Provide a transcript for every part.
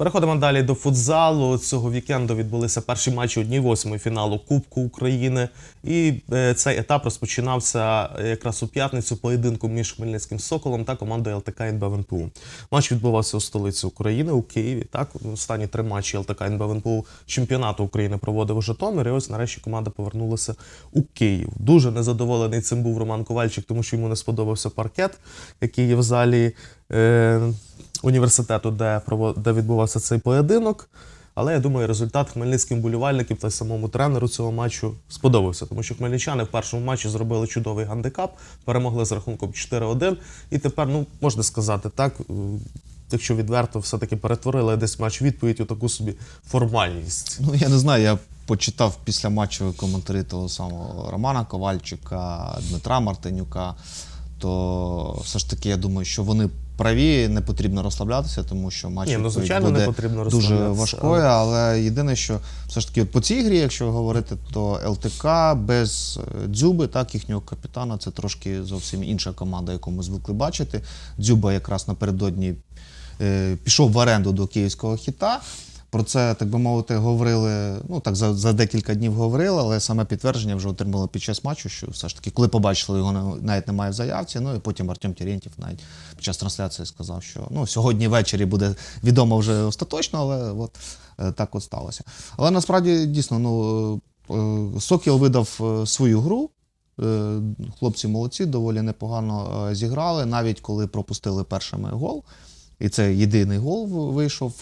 Переходимо далі до футзалу. Цього вікенду відбулися перші матчі 1-8 фіналу Кубку України. І е, цей етап розпочинався е, якраз у п'ятницю поєдинком між Хмельницьким Соколом та командою ЛТК НБ ВНПУ. Матч відбувався у столиці України у Києві. Так, останні три матчі ЛТК НБ ВНПУ чемпіонату України проводив у Житомирі. І ось нарешті команда повернулася у Київ. Дуже незадоволений цим був Роман Ковальчик, тому що йому не сподобався паркет, який є в залі. Е, університету, де, де відбувався цей поєдинок. Але я думаю, результат хмельницьким болівальникам та самому тренеру цього матчу сподобався, тому що хмельничани в першому матчі зробили чудовий гандикап, перемогли з рахунком 4-1. І тепер, ну можна сказати, так, е, якщо відверто, все-таки перетворили десь матч відповідь у таку собі формальність. Ну, я не знаю, я почитав після матчу коментарі того самого Романа Ковальчика, Дмитра Мартинюка. То все ж таки я думаю, що вони праві, не потрібно розслаблятися, тому що матч Ні, ну, звичайно, не буде потрібно дуже розслаблятися, важкою. Але єдине, що все ж таки по цій грі, якщо говорити, то ЛТК без е, Дзюби, так, їхнього капітана, це трошки зовсім інша команда, яку ми звикли бачити. Дзюба якраз напередодні е, пішов в оренду до київського хіта. Про це, так би мовити, говорили. Ну так за, за декілька днів говорили, але саме підтвердження вже отримали під час матчу, що все ж таки, коли побачили його навіть немає в заявці. Ну і потім Артем Терентьєв навіть під час трансляції сказав, що ну сьогодні ввечері буде відомо вже остаточно, але от е, так от сталося. Але насправді дійсно, ну е, е, Сокіл видав свою гру. Хлопці молодці, доволі непогано зіграли, навіть коли пропустили першими гол. І це єдиний гол вийшов,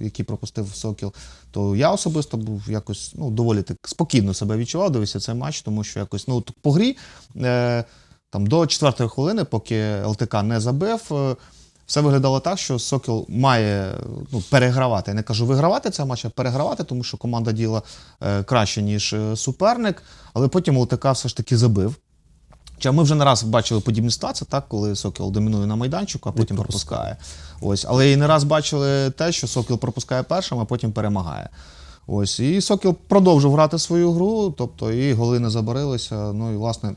е, який пропустив Сокіл. То я особисто був якось ну, доволі так спокійно себе відчував, дивився цей матч, тому що якось ну, по грі е, там, до четвертої хвилини, поки ЛТК не забив, е, все виглядало так, що Сокіл має ну, перегравати. Я не кажу вигравати цей матч, а перегравати, тому що команда діла е, краще, ніж суперник. Але потім ЛТК все ж таки забив. Хоча ми вже не раз бачили подібні ситуації, так, коли Сокіл домінує на майданчику, а потім пропускає. Ось. Але і не раз бачили те, що Сокіл пропускає першим, а потім перемагає. Ось. І Сокіл продовжив грати свою гру, тобто і голи не забарилися. Ну і власне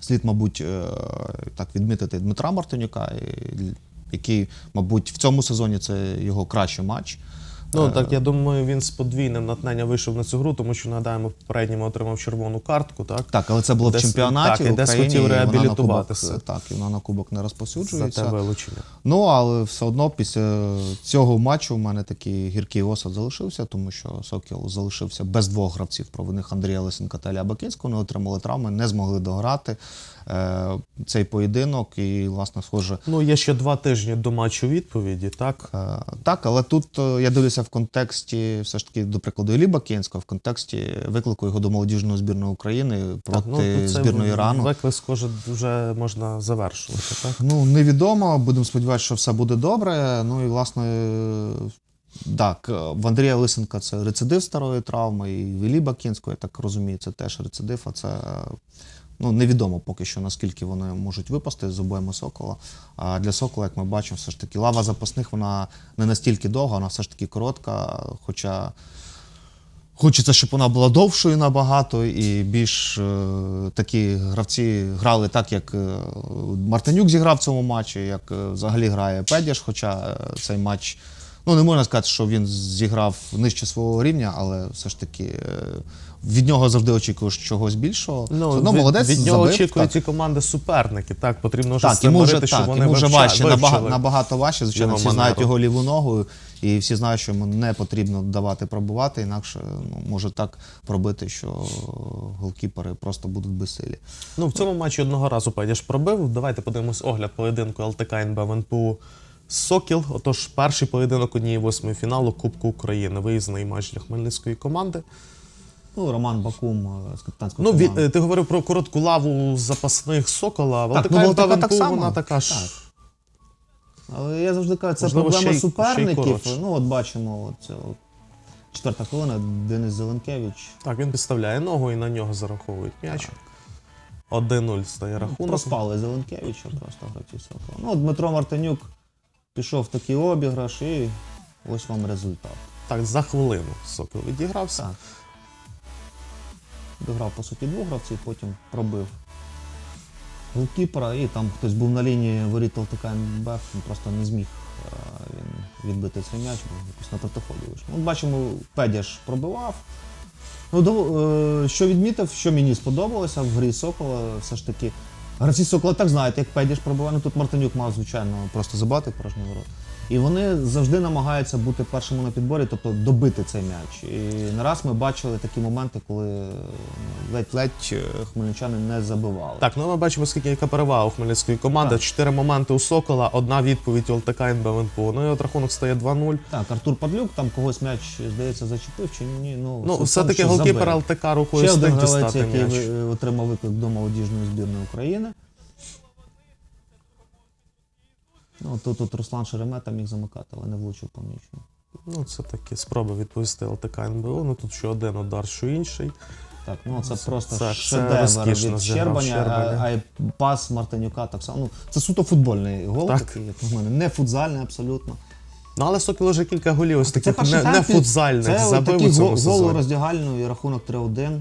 слід, мабуть, е, так відмітити Дмитра Мартинюка, який, мабуть, в цьому сезоні це його кращий матч. Ну так я думаю, він з подвійним натхненням вийшов на цю гру, тому що нагадаємо, в попередньому отримав червону картку. Так Так, але це було Десь- в чемпіонаті так, і десь хотів і вона на кубок, реабілітуватися. Так, і вона на кубок не за розповсюджується. те вилучення. Ну, але все одно після цього матчу в мене такий гіркий осад залишився, тому що Сокіл залишився без двох гравців провідних Андрія Лисенка та Ілля Бакинського. Вони отримали травми, не змогли дограти е, цей поєдинок. І, власне, схоже, Ну, є ще два тижні до матчу відповіді, так? Е, Так, але тут е, я дивлюся в контексті, все ж таки, до прикладу, Іллі Бакинського, в контексті виклику його до молодіжної збірної України проти Так, ну, це збірної Ірану. Виклик, схоже, вже можна завершувати, так? Ну, невідомо. Будемо сподіватися, що все буде добре. Ну і власне. Так, в Андрія Лисенка це рецидив старої травми, і в Іллі Бакінського, я так розумію, це теж рецидив, а це ну, невідомо поки що, наскільки вони можуть випасти з обоїми Сокола. А для Сокола, як ми бачимо, все ж таки лава запасних вона не настільки довга, вона все ж таки коротка, хоча. Хочеться, щоб вона була довшою набагато, і більш е, такі гравці грали так, як е, Мартинюк зіграв в цьому матчі, як е, взагалі грає Педяш. Хоча цей матч, ну не можна сказати, що він зіграв нижче свого рівня, але все ж таки е, від нього завжди очікуєш чогось більшого. Ну, одно від, молодець від нього забив, очікують так. ці команди суперники. Так, потрібно вже, створити, щоб так, вони йому вже важче, набагато, набагато важче. Звичайно, всі манеру. знають його ліву ногу, і всі знають, що йому не потрібно давати пробувати, інакше ну, може так пробити, що голкіпери просто будуть безсилі. Ну, в цьому матчі одного разу Педяш пробив. Давайте подивимось огляд поєдинку ЛТК НБ ВНПУ Сокіл. Отож, перший поєдинок однієї восьмої фіналу Кубку України. Виїзний матч для хмельницької команди. Ну, Роман Бакум е, з капітанського Ну, від, е, ти говорив про коротку лаву запасних Сокола. В Так, ЛТК ну, в так само. вона така ж. Так. Але я завжди кажу, це Можливо, проблема ще й- ще й суперників. коротше. ну, от бачимо, от, от, четверта хвилина, Денис Зеленкевич. Так, він підставляє ногу і на нього зараховують м'яч. 1-0 стає рахунок. Проспали Зеленкевича просто гравці Сокола. Ну, Дмитро Мартинюк пішов такий обіграш і ось вам результат. Так, за хвилину Сокіл відігрався. Так. Дограв, по суті, двох гравців, потім пробив голкіпера, і там хтось був на лінії воріт ЛТК НБ, він просто не зміг е, він відбити цей м'яч, бо якось на протиході вийшло. Ну, бачимо, Педяш пробивав. Ну, дов- е, що відмітив, що мені сподобалося в грі Сокола, все ж таки. Гравці Сокола так знаєте, як Педяш пробиває. Ну тут Мартинюк мав, звичайно, просто забати порожні ворот. І вони завжди намагаються бути першими на підборі, тобто добити цей м'яч. І не раз ми бачили такі моменти, коли ну, ледь-ледь е, хмельничани не забивали. Так, ну ми бачимо, скільки яка перевага у хмельницької команди. Так. Чотири моменти у Сокола, одна відповідь у ЛТК НБНПО. Ну і от рахунок стає 2-0. Так, Артур Падлюк там когось м'яч, здається, зачепив чи ні. Ну, Ну, все-таки голкіпер. ЛТК рукою Ще один гравець, дістати який м'яч. отримав виклик до молодіжної збірної України. Ну, тут, тут Руслан Шеремета міг замикати, але не влучив по м'ячу. Ну, це такі спроби відповісти ЛТК НБО. Ну тут що один удар, що інший. Так, ну це, Це- просто це- це шедевр розкішно від Щербаня, а, й пас Мартинюка так само. Ну, це суто футбольний гол, Так. такий, як на мене, не футзальний абсолютно. Ну але Сокіл вже кілька голів, ось таких не, не футзальних Це забив такий у цьому гол, гол у роздягальну і рахунок 3-1.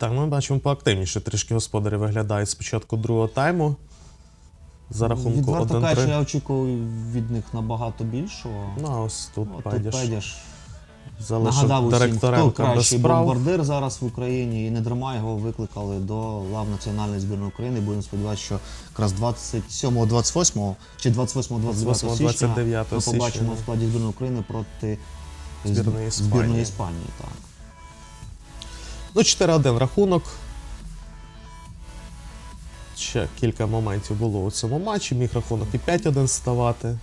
Так, ми бачимо поактивніше трішки господарі виглядають спочатку другого тайму. За рахунку Відверто кажучи, 1-3. я очікував від них набагато більшого. Ну, а ось тут От тут Педяш залишив нагадав усім, хто директоренка без кращий справ. бомбардир зараз в Україні, і не дарма його викликали до лав національної збірної України. Будемо сподіватися, що якраз 27-28 чи 28-29 січня 28-29 ми січня, побачимо да. в складі збірної України проти Збірної Іспанії. збірної Іспанії. Так. Ну, 4-1 рахунок. Ще кілька моментів було у цьому матчі. Міг рахунок і 5-1 ставати.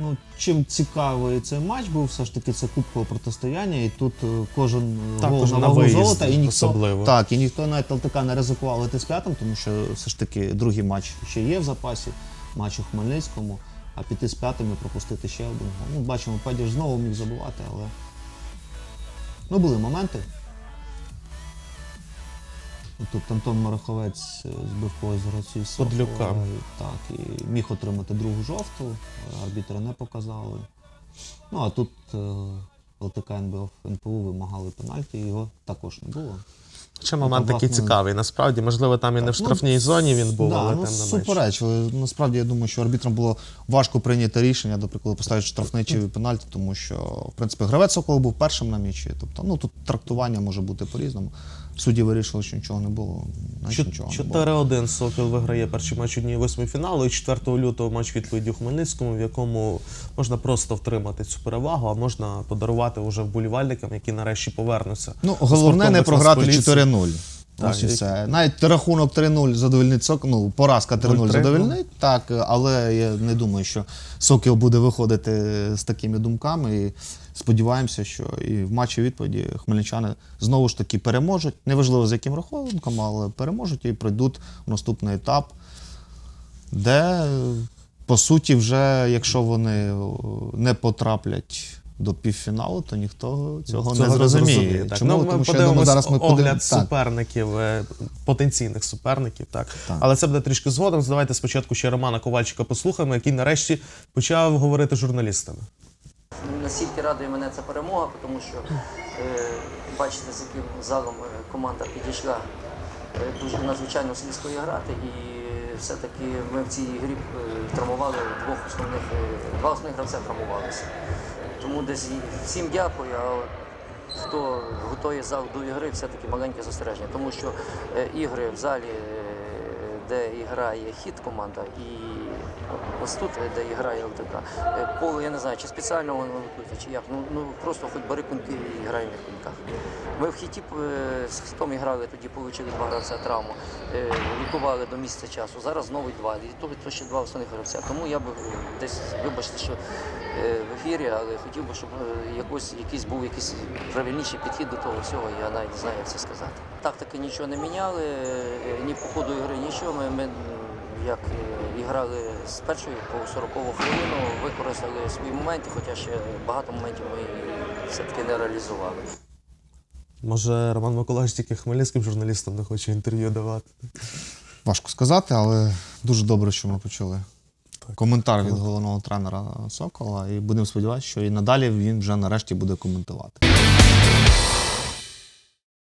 Ну, чим цікавий цей матч був, все ж таки це кубкове протистояння, і тут е, кожен е, Так, гол на вагу золота, і ніхто, особливо. Так, і ніхто навіть ЛТК не ризикував лити з п'ятим, тому що все ж таки другий матч ще є в запасі, матч у Хмельницькому, а піти з п'ятим і пропустити ще один гол. Ну, бачимо, Педіш знову міг забувати, але ну, були моменти. Тут Антон Мараховець е, збив когось з гравців Подлюка. Так, і міг отримати другу жовту, арбітри не показали. Ну а тут е, ЛТК НБФ НПУ вимагали пенальті, його також не було. Ще момент Ну, такий власне, цікавий. Насправді, можливо, там і не в ну, штрафній зоні він був, да, але ну, тим не суперечили. Насправді я думаю, що арбітрам було важко прийняти рішення, до прикладу, поставити штрафний чи пенальті, тому що, в принципі, гравець Сокола був першим на м'ячі. Тобто, ну тут трактування може бути по-різному. Судді вирішили, що нічого не було. Значить, нічого не було. 4-1 Сокіл виграє перший матч однієї восьми фіналу. І 4 лютого матч відповіді у Хмельницькому, в якому можна просто втримати цю перевагу, а можна подарувати уже вболівальникам, які нарешті повернуться. Ну, головне не програти 4-0. Так, Ось і все. Навіть рахунок 3-0 задовольнить Сокол, ну, поразка 3-0 0-3, задовольнить, так, але я не думаю, що Сокіл буде виходити з такими думками. І сподіваємося, що і в матчі відповіді хмельничани знову ж таки переможуть. Неважливо з яким рахунком, але переможуть і пройдуть в наступний етап, де, по суті, вже якщо вони не потраплять. До півфіналу, то ніхто цього, не зрозуміє. так. Чому? Ну, ми Тому що я думаю, зараз ми огляд подивимось. Суперників, е, потенційних суперників, так. Так. Але це буде трішки згодом. Давайте спочатку ще Романа Ковальчика послухаємо, який нарешті почав говорити з журналістами. Настільки радує мене ця перемога, тому що е, бачите, з яким залом е, команда підійшла е, дуже надзвичайно слизько грати, і все-таки ми в цій грі травмували двох основних, два основних гравця травмувалися. Тому десь всім дякую. А хто готує зал до ігри, все-таки маленьке застереження, тому що е, ігри в залі, е, де грає хід команда, і ось тут, е, де грає ЛТК, е, поле, я не знаю, чи спеціально воно готується, чи як. Ну, ну просто хоч бери куньки і грай на куньках. Ми в хіті е, з хітом грали, тоді отримали два гравця травму, е, лікували до місця часу. Зараз знову два. І то, то ще два основних гравця. Тому я б е, десь, вибачте, що е, в ефірі, але хотів би, щоб е, якось, якийсь був якийсь правильніший підхід до того всього. Я навіть не знаю, як це сказати. Тактики нічого не міняли, е, ні по ходу ігри, нічого. Ми, ми як е, і грали з першої по 40 хвилину, використали свої моменти, хоча ще багато моментів ми все-таки не реалізували. Може, Роман Миколаївич тільки хмельницьким журналістам не хоче інтерв'ю давати. Важко сказати, але дуже добре, що ми почули коментар від головного тренера Сокола. І будемо сподіватися, що і надалі він вже нарешті буде коментувати.